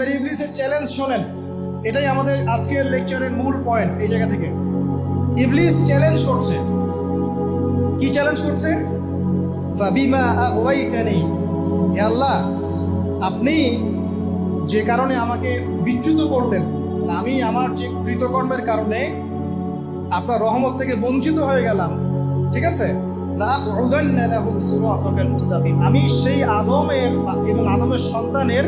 এবার ইবলিসের চ্যালেঞ্জ শোনেন। এটাই আমাদের আজকের লেকচারের মূল পয়েন্ট এই জায়গা থেকে। ইবলিস চ্যালেঞ্জ করছে। কি চ্যালেঞ্জ করছে? ফাবিমা আগাইতানি হে আল্লাহ, আপনি যে কারণে আমাকে বিচ্যুত করলেন আমি আমার যে কৃতকর্মের কারণে আপনার রহমত থেকে বঞ্চিত হয়ে গেলাম, ঠিক আছে। আমি সেই আদমের এবং আদমের সন্তানের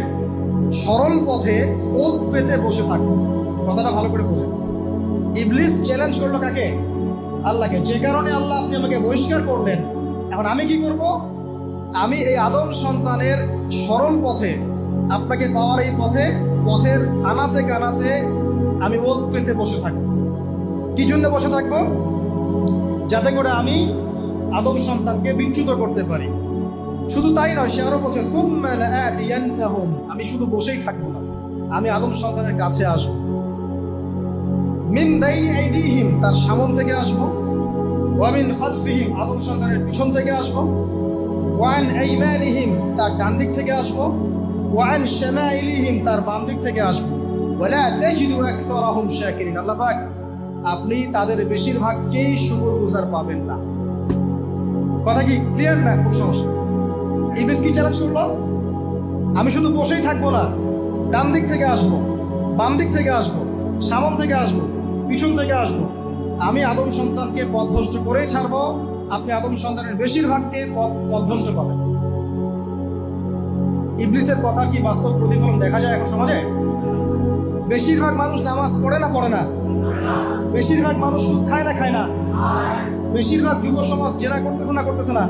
সরল পথে ওত পেতে বসে থাকব কথাটা ভালো করে বোঝে। ইবলিস চ্যালেঞ্জ করল কাকে? আল্লাহকে। যে কারণে আল্লাহ আপনি আমাকে বহিষ্কার করলেন। এখন আমি কি করব? আমি এই আদম সন্তানের সরল পথে, আপনাকে পাওয়ার এই পথে, পথের আনাচে কানাচে আমি ওত পেতে বসে থাকব। কি জন্য বসে থাকব? যাতে করে আমি আদম সন্তানকে বিচ্যুত করতে পারি। শুধু তাই নয়, সে আরও বলছে আমি শুধু বসেই থাকব না, আমি আদম সন্তানের কাছে আসব। মিন আইদিহিম, তার সামন থেকে আসব। ওয়ামিন খালফিহিম, আদম সন্তানের পিছন থেকে আসব। ওয়ান আইমানিহিম, তার ডান দিক থেকে আসব। ওয়ান শামাইলিহিম, তার বাম দিক থেকে আসব। ওয়ালা তাজিদু আকসারাহুম শাকিরিন। আল্লাহ পাক, আপনি তাদের বেশিরভাগকেই শুকর গুজার পাবেন না। কথা কি ক্লিয়ার না? খুব সমস্যা। ইবলিস কি চ্যালেঞ্জ করল আমি শুধু বসেই থাকব না, ডান দিক থেকে আসব, বাম দিক থেকে আসব, সামন থেকে আসব, পিছন থেকে আসব। আমি আদম সন্তানকে পথভ্রষ্ট করেই ছাড়বো, আপনি আদম সন্তানের বেশিরভাগকে পথভ্রষ্ট পাবেন। ইবলিসের কথা কি বাস্তব প্রতিফলন দেখা যায় এখন সমাজে? বেশিরভাগ মানুষ নামাজ পড়ে না পড়ে না। বেশিরভাগ মানুষ সুদ খায় না খায় না। বেশিরভাগ যুব সমাজ জেরা করতেছে না করতেছে না।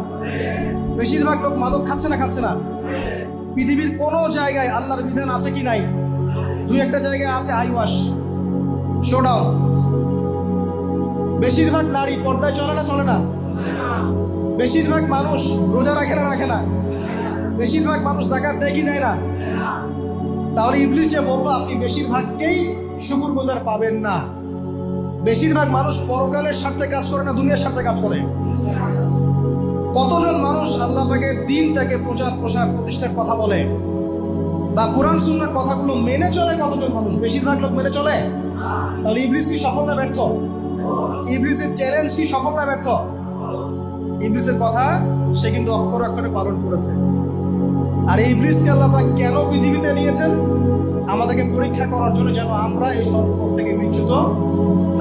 বেশিরভাগ লোক মাদক খাচ্ছে না খাচ্ছে না। পৃথিবীর কোনো জায়গায় আল্লাহর বিধান আছে কি নাই? দুই একটা জায়গায় আছে আইওয়াস শোডাউন বেশিরভাগ নারী পর্দায় চলে না চলে না। বেশিরভাগ মানুষ রোজা রাখে না রাখে না। বেশিরভাগ মানুষ জাকাত দেয় কি দেয় না? তাহলে ইবলিশে বলব, আপনি বেশিরভাগকেই শুকুর গোজার পাবেন না। বেশিরভাগ মানুষ পরকালের স্বার্থে কাজ করে না, দুনিয়ার স্বার্থে কাজ করে। কতজন মানুষ আল্লাহ দিনটাকে প্রচার, প্রসার, প্রতিষ্ঠার কথা বলে? বা কোরআন, সুন্নার কথাগুলো মেনে চলে কতজন মানুষ? বেশিরভাগ লোক মেনে চলে? তাহলে ইবলিস কি সফল না ব্যর্থ? ইবলিসের চ্যালেঞ্জ কি সফল না ব্যর্থ? ইবলিসের কথা সে কিন্তু অক্ষর অক্ষরে পালন করেছে। আর এই ইবলিসকে আল্লাহ পাক কেন পৃথিবীতে নিয়েছেন? আমাদেরকে পরীক্ষা করার জন্য যেন আমরা এই সর্বপথ থেকে বিচ্যুত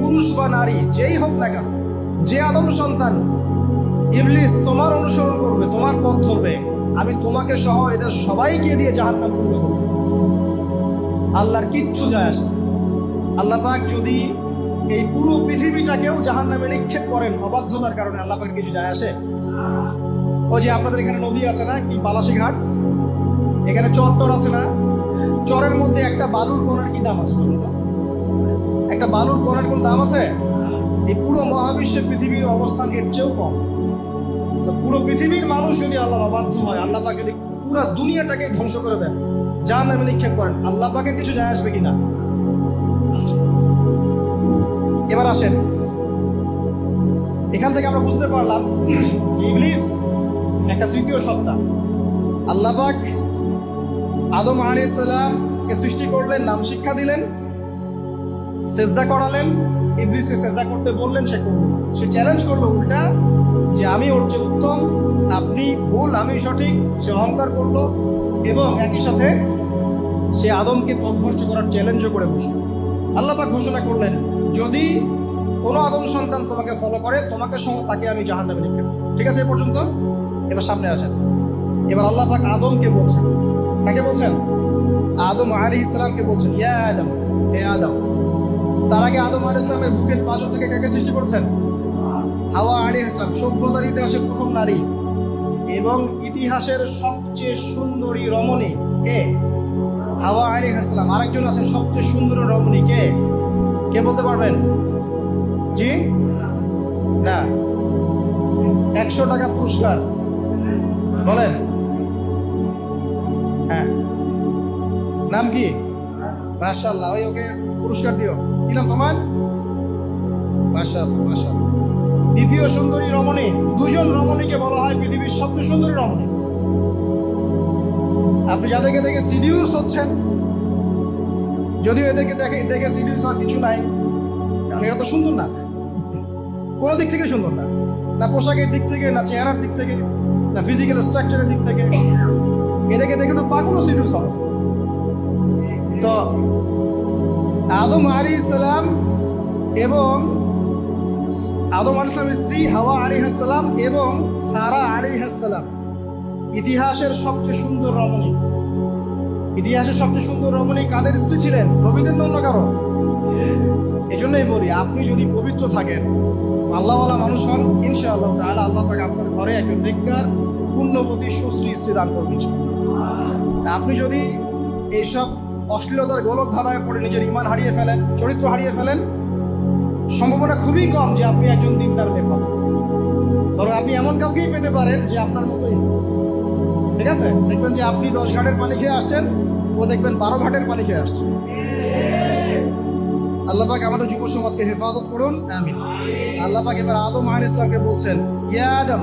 পুরুষ বা নারী, যেই হোক না কেন, যে আদম সন্তান, ইবলিস তোমার অনুসরণ করবে, তোমার পথ ধরবে। আমি তোমাকে সহ এদের সবাইকে দিয়ে জাহান্নাম পূর্ণ করব আল্লাহর কিচ্ছু যায় আসে। আল্লাহ পাক যদি এই পুরো পৃথিবীটাকেও জাহান্নামে নিক্ষেপ করেন অবাধ্যতার কারণে, আল্লাহ পাক কিছু যায় আসে? ওই যে আপনাদের এখানে নদী আছে না, কি, বালাসী ঘাট? এখানে চর টর আছে না? চরের মধ্যে একটা বালুর কোনার কি দাম আছে বলুন তো? একটা বালুর কোনার কোন দাম আছে? এই পুরো মহাবিশ্বে পৃথিবীর অবস্থান এর চেয়েও কম। তো পুরো পৃথিবীর মানুষ যদি আল্লাহ অবাধ্য হয়, আল্লাহ পাকে পুরো দুনিয়াটাকে ধ্বংস করে দেন, যার নামে নিক্ষেপ করেন, আল্লাহ পাকের কিছু যায় আসবে কিনা? এবার আসেন। এখান থেকে আমরা বুঝতে পারলাম ইংলিশ একটা তৃতীয় সত্তা। আল্লাহ পাক আদম আলাইসাল্লামকে সৃষ্টি করলেন, নাম শিক্ষা দিলেন। সেজদা করালেন, ইবলিসকে সেজদা করতে বললেন, সে করল না। সে চ্যালেঞ্জ করল উল্টা, যে আমি ওর চেয়ে উত্তম, আপনি ভুল, আমি সঠিক, সে অহংকার করল এবং একই সাথে সে আদমকে পথভ্রষ্ট করার চ্যালেঞ্জও করে বসল। আল্লাহ পাক ঘোষণা করলেন, যদি কোনো আদম সন্তান তোমাকে ফলো করে, তোমাকে সহ তাকে আমি জাহান নামে নিক্ষেপ ঠিক আছে এ পর্যন্ত? এবার সামনে আসেন। এবার আল্লাহ পাক আদমকে বলছেন। তাকে বলছেন? আদম আলী ইসলামকে বলছেন, ইয়া আদম, হে আদম। তার আগে আদম আলী ইসলামের বুকের পাঁচর থেকে কাকে সৃষ্টি করছেন? হাওয়া আলী ইসলাম সভ্যতার ইতিহাসের প্রথম নারী। এবং ইতিহাসের সবচেয়ে সুন্দরী রমণী কে? হাওয়া আলী হাসলাম আরেকজন আছেন, সবচেয়ে সুন্দর রমণী কে? কে বলতে পারবেন? জি? না। একশো টাকা পুরস্কার। বলেন। হ্যাঁ। নাম কি? মাশাল্লাহ ওই ওকে পুরস্কার দিও কি নাম তোমার? দ্বিতীয় সুন্দরী রমণী, দুজন রমণীকে বলা হয় পৃথিবীর সবচেয়ে সুন্দরী রমণী। আপনি যাদেরকে দেখে সিডিউস হচ্ছেন, যদিও এদেরকে দেখে দেখে সিডিউস হওয়ার কিছু নাই, কারণ এরা তো সুন্দর না। কোনো দিক থেকে সুন্দর না। না পোশাকের দিক থেকে, না চেহারার দিক থেকে, না ফিজিক্যাল স্ট্রাকচারের দিক থেকে। এদেরকে দেখে তো পাগলও সিডিউস হবে। তো আদম আলী ইসলাম এবং আদম আলী ইসলামের স্ত্রী হাওয়া আলী হাসসালাম এবং সারা আলী হাসসালাম ইতিহাসের সবচেয়ে সুন্দর রমণী। ইতিহাসের সবচেয়ে সুন্দর রমণী কাদের স্ত্রী ছিলেন? রবীন্দ্র অন্য কারও? এজন্যই বলি, আপনি যদি পবিত্র থাকেন, আল্লাহওয়ালা মানুষ হন, ইনশাআল্লাহ তাহলে আল্লাহ পাকে আপনার ঘরে একজন নেককার, পুণ্যবতী সুশ্রী স্ত্রী দান করবেন। আপনি যদি এইসব অশ্লীলতার গোলক ধাঁধায় পড়ে নিজের ইমান হারিয়ে ফেলেন, চরিত্র হারিয়ে ফেলেন। সম্ভাবনা খুবই কম যে আপনি একজন দিনদার পাবেন বরং আপনি এমন কাউকেই পেতে পারেন যে আপনার মতোই। ঠিক আছে? দেখবেন যে আপনি দশ ঘাটের পানি খেয়ে আসছেন, ও দেখবেন বারো ঘাটের পানি খেয়ে আসছে। আল্লাহ পাক আমাদের যুব সমাজকে হেফাজত করুন, আমিন। আল্লাহ পাক এবার আদম আহ ইসলামকে বলছেন হে আদম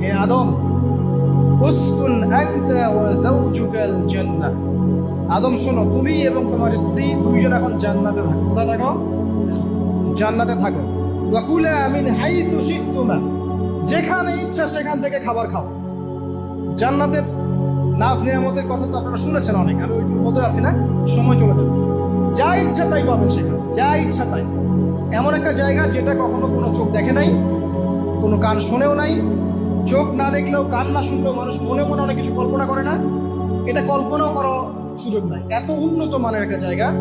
হে আদম, উসকুন আনতা ওয়া যাওজুকাল জান্নাহ। আদম, শোনো, তুমি এবং তোমার স্ত্রী দুইজন এখন জান্নাতে থাকো। কোথায় থাকো? জান্নাতে থাকো। ওয়াকুলা মিন হাইসু শি'তুমা, যেখানে ইচ্ছা সেখান থেকে খাবার খাও। জান্নাতের নাজ নিয়ামতের কথা তো আপনারা শুনেছেন অনেক, আমি ওইটুকু বলতে যাচ্ছি না, সময় চলে যাবে। যা ইচ্ছা তাই পাবেন সেখানে, যা ইচ্ছা তাই। এমন একটা জায়গা যেটা কখনো কোনো চোখ দেখে নাই, কোনো কান শোনেও নাই, চোখ না দেখলেও কান না শুনলেও মানুষ মনে মনে অনেক কিছু কল্পনা করে না। এটা কল্পনাও করার সুযোগ নাই। এত উন্নত মানের একটা জায়গা।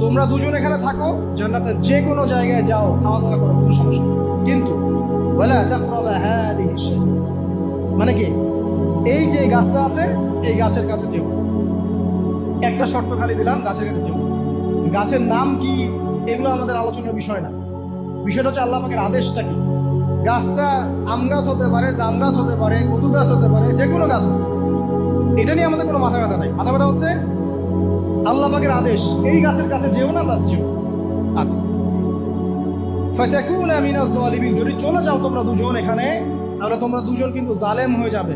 তোমরা দুজন এখানে থাকো, জান্নাতের যে কোনো জায়গায় যাও খাওয়া দাওয়া করো, কোনো সমস্যা কিন্তু বলে মানে কি, এই যে গাছটা আছে, এই গাছের কাছে যেও। একটা শর্ত খালি দিলাম, গাছের কাছে যেও। গাছের নাম কি, এগুলো আমাদের আলোচনার বিষয় না। বিষয়টা হচ্ছে আল্লাহ পাকের আদেশটা কি? গাছটা আম গাছ হতে পারে, জাম গাছ হতে পারে কদু গাছ হতে পারে যে কোনো গাছ হতে পারে। এটা নিয়ে আমাদের কোনো মাথা ব্যথা নাই। মাথা ব্যথা হচ্ছে আল্লাহ পাকের আদেশ, এই গাছের কাছে যেও না, বাস যেও। আচ্ছা। ফাতাকুনা মিনাজ জালিমিন যদি চলে যাও তোমরা দুজন এখানে, তাহলে তোমরা দুজন কিন্তু জালেম হয়ে যাবে।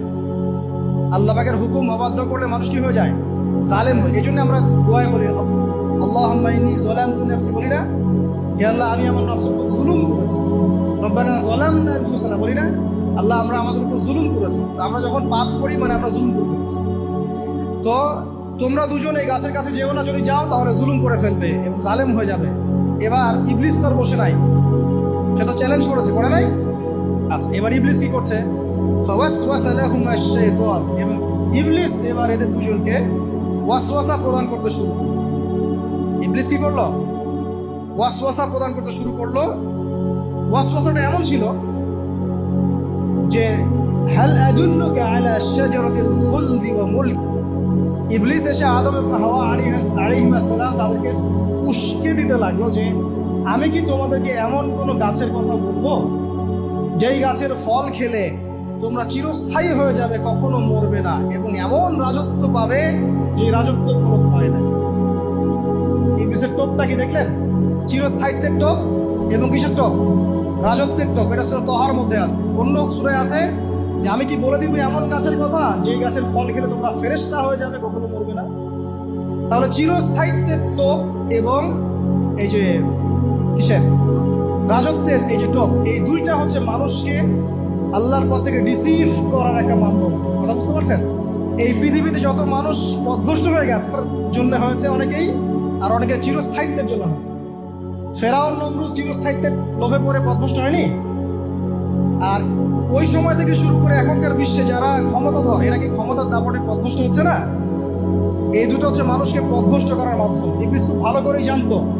আল্লাহ পাকের হুকুম অবাধ্য করলে মানুষ কি হয়ে যায়? জালেম হয় এই জন্য আমরা দোয়ায় বলি আল্লাহ। ইন্নি যালামতু নাফসি, বলি না? হে আল্লাহ, আমি আমার নফসের জুলুম করেছি। রব্বানা যালামনা আনফুসানা, বলি না? আল্লাহ আমরা আমাদের উপর জুলুম করেছি। আমরা যখন পাপ করি মানে আমরা জুলুম করে ফেলেছি। তো তোমরা দুজন এই গাছের কাছে যেও না, যদি যাও, তাহলে জুলুম করে ফেলবে এবং জালেম হয়ে যাবে। এবার ইবলিস তো আর বসে নাই। সে তো চ্যালেঞ্জ করেছে, করে নাই? আচ্ছা এবার ইবলিস কি করছে? ইবলিস এবার এদের দুজনকে ওয়াসওয়াসা প্রদান করতে শুরু করল। ইবলিস কি করল? ওয়াসওয়াসা প্রদান করতে শুরু করল। ওয়াসওয়াসাটা এমন ছিল যে, হাল আদুল্লুকা আলা শাজারাতিল খুলদি ওয়া মুলক? ইবলিস এসে আদম এবং হাওয়া আলাইহিস আলাইহিস সালাম তাদেরকে উস্কে দিতে লাগল যে, আমি কি তোমাদেরকে এমন কোনো গাছের কথা বলব? যেই গাছের ফল খেলে তোমরা চিরস্থায়ী হয়ে যাবে, কখনো মরবে না এবং এমন রাজত্ব পাবে যে রাজত্বের কোনো ক্ষয় নাই। ইবলিসের টোপটা কি দেখলেন? চিরস্থায়িত্বের টোপ এবং কিসের টোপ? রাজত্বের টপ এটা সুরা তহার মধ্যে আছে। অন্য সুরে আছে যে আমি কি বলে দিব এমন গাছের কথা? যে গাছের ফল খেলে তোমরা ফেরেস্তা হয়ে যাবে, কখনো মরবে না। তাহলে চিরস্থায়িত্বের টোপ এবং এই যে কিসের? রাজত্বের এই যে টপ এই দুইটা হচ্ছে মানুষকে আল্লাহর পথ থেকে রিসিভ করার একটা মাধ্যম। কথা বুঝতে পারছেন? এই পৃথিবীতে যত মানুষ পথভ্রষ্ট হয়ে গেছে জন্য হয়েছে অনেকেই, আর অনেকে চিরস্থায়িত্বের জন্য হয়েছে। ফেরাউন নমরুদ চিরস্থায়িত্বের লোভে পড়ে পদভষ্ট হয়নি? আর ওই সময় থেকে শুরু করে এখনকার বিশ্বে যারা ক্ষমতাধর, এরা কি ক্ষমতার দাপটে পদভষ্ট হচ্ছে না? এই দুটো হচ্ছে মানুষকে পদভষ্ট করার মাধ্যম। ইংলিশ খুব ভালো করেই জানতো।